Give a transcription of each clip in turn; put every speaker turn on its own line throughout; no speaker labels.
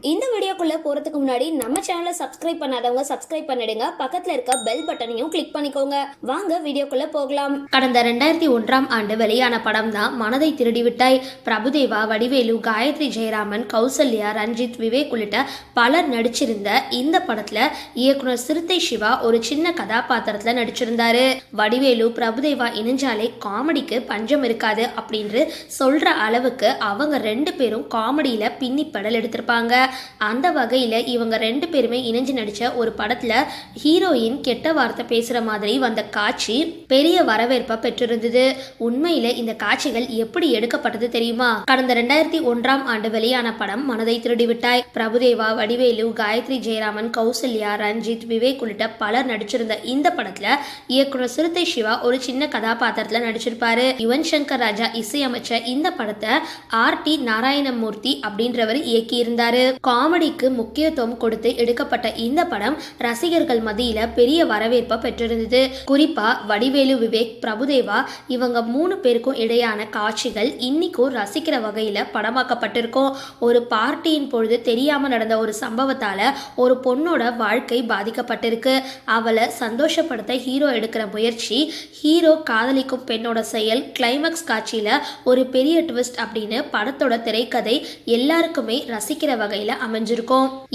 இந்த வீடியோக்குள்ளே போறதுக்கு முன்னாடி நம்ம சேனலை சப்ஸ்கிரைப் பண்ணாதவங்க சப்ஸ்கிரைப் பண்ணிடுங்க. பக்கத்தில் இருக்க பெல் பட்டனையும் கிளிக் பண்ணிக்கோங்க. வாங்க வீடியோக்குள்ளே போகலாம். கடந்த ரெண்டாயிரத்தி ஒன்றாம் ஆண்டு வெளியான படம் தான் மனதை திருடிவிட்டாய். பிரபுதேவா வடிவேலு காயத்ரி ஜெயராமன் கௌசல்யா ரஞ்சித் விவேக் உள்ளிட்ட பலர் நடிச்சிருந்த இந்த படத்தில் இயக்குனர் சிறுத்தை சிவா ஒரு சின்ன கதாபாத்திரத்தில் நடிச்சிருந்தாரு. வடிவேலு பிரபுதேவா இணைஞ்சாலே காமெடிக்கு பஞ்சம் இருக்காது அப்படின்னு சொல்ற அளவுக்கு அவங்க ரெண்டு பேரும் காமெடியில் பின்னி படல் எடுத்திருப்பாங்க. அந்த வகையில் இவங்க ரெண்டு பேருமே இணைஞ்சு நடித்த ஒரு படத்தில் ஹீரோயின் கெட்ட வார்த்தை பேசுகிற மாதிரி வந்த காட்சி பெரிய வரவேற்பை பெற்றிருந்தது. உண்மையில் இந்த காட்சிகள் எப்படி எடுக்கப்பட்டது தெரியுமா? கடந்த ரெண்டாயிரத்தி ஒன்றாம் ஆண்டு வெளியான படம் மனதை திருடிவிட்டாய். பிரபுதேவா வடிவேலு காயத்ரி ஜெயராமன் கௌசல்யா ரஞ்சித் விவேக் உள்ளிட்ட பலர் நடிச்சிருந்த இந்த படத்தில் இயக்குனர் சிறுத்தை சிவா ஒரு சின்ன கதாபாத்திரத்தில் நடிச்சிருப்பாரு. யுவன் சங்கர் ராஜா இசையமைச்ச இந்த படத்தை ஆர் டி நாராயணமூர்த்தி அப்படின்றவர் இயக்கியிருந்தாரு. காமெடி கதைக்கு முக்கியத்துவம் கொடுத்து எடுக்கப்பட்ட இந்த படம் ரசிகர்கள் மத்தியில பெரிய வரவேற்பை பெற்றிருந்தது. குறிப்பா வடிவேலு விவேக் பிரபுதேவா இவங்க மூணு பேருக்கும் இடையான காட்சிகள் இன்னிக்கும் ரசிக்கிற வகையில படமாக்கப்பட்டிருக்கும். ஒரு பார்ட்டியின் பொழுது தெரியாம நடந்த ஒரு சம்பவத்தால ஒரு பொண்ணோட வாழ்க்கை பாதிக்கப்பட்டிருக்கு. அவளை சந்தோஷப்படுத்த ஹீரோ எடுக்கிற முயற்சி ஹீரோ காதலிக்கும் பெண்ணோட செயல் கிளைமேக்ஸ் காட்சியில ஒரு பெரிய ட்விஸ்ட் அப்படின்னு படத்தோட திரைக்கதை எல்லாருக்குமே ரசிக்கிற வகையில அமைஞ்சிருக்கும்.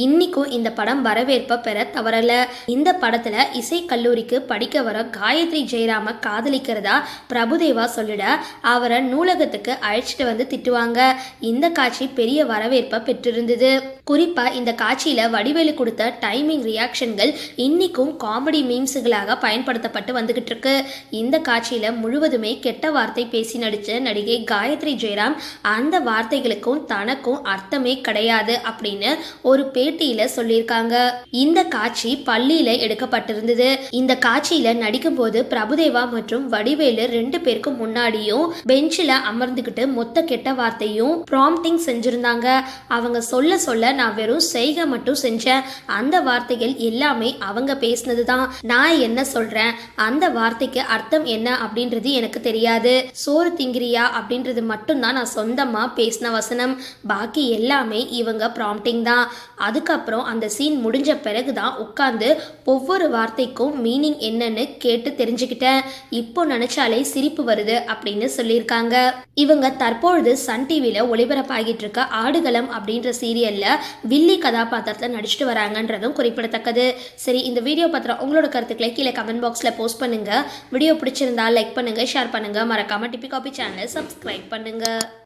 இன்னிக்கும் இந்த படம் வரவேற்பை பெற தவறல இந்த படத்துல இசை கல்லூரிக்கு படிக்க வர காயத்ரி ஜெயராம காதலிக்கிறதா பிரபுதேவா சொல்லிட அவரை நூலகத்துக்கு அழைச்சிட்டு வந்து திட்டுவாங்க. இந்த காட்சி பெரிய வரவேற்பை பெற்றிருந்தது. குறிப்பா இந்த காட்சியில வடிவேலு கொடுத்த டைமிங் ரியாக்ஷன்கள் இன்னைக்கும் காமெடி மீம்ஸுகளாக பயன்படுத்தப்பட்டு வந்துகிட்டு இருக்கு. இந்த காட்சியில முழுவதுமே கெட்ட வார்த்தை பேசி நடிச்ச நடிகை காயத்ரி ஜெயராம் அந்த வார்த்தைகளுக்கும் தனக்கும் அர்த்தமே கிடையாது அப்படின்னு ஒரு பேட்டியில சொல்லியிருக்காங்க. இந்த காட்சி பள்ளியில எடுக்கப்பட்டிருந்தது. இந்த காட்சியில நடிக்கும்போது பிரபுதேவா மற்றும் வடிவேலு ரெண்டு பேருக்கும் முன்னாடியும் பெஞ்சில் அமர்ந்துக்கிட்டு மொத்த கெட்ட வார்த்தையும் ப்ராம்டிங் செஞ்சிருந்தாங்க. அவங்க சொல்ல சொல்ல நான் வெறும் செய்க மட்டும் செஞ்சேன். அந்த வார்த்தைகள் எல்லாமே அவங்க பேசினது தான் நான் என்ன சொல்றேன்? அந்த வார்த்தைக்கு அர்த்தம் என்ன அப்படின்றது எனக்கு தெரியாது. சோறு திங்கிறியா அப்படின்றது மட்டும்தான் நான் சொந்தமா பேசின வசனம். பாக்கி எல்லாமே இவங்க ப்ராம்டிங் தான். அதுக்கப்புறம் அந்த சீன் முடிஞ்ச பிறகு தான் உட்காந்து ஒவ்வொரு வார்த்தைக்கும் மீனிங் என்னன்னு கேட்டு தெரிஞ்சுக்கிட்டேன். இப்போ நினைச்சாலே சிரிப்பு வருது அப்படின்னு சொல்லியிருக்காங்க. இவங்க தற்பொழுது சன் டிவியில் ஒளிபரப்பாகிட்டு இருக்க ஆடுகளம் அப்படின்ற சீரியலில் வில்லி கதாபாத்திரத்தில் நடிச்சிட்டு வராங்கன்றதும் குறிப்பிடத்தக்கது. சரி இந்த வீடியோ பத்திரம் உங்களோட கருத்துக்களை கீழே கமெண்ட் பாக்ஸில் போஸ்ட் பண்ணுங்கள் வீடியோ பிடிச்சிருந்தா லைக் பண்ணுங்கள் ஷேர் பண்ணுங்கள் மறக்காமல் டிபி காபி சேனலை சப்ஸ்கிரைப் பண்ணுங்கள்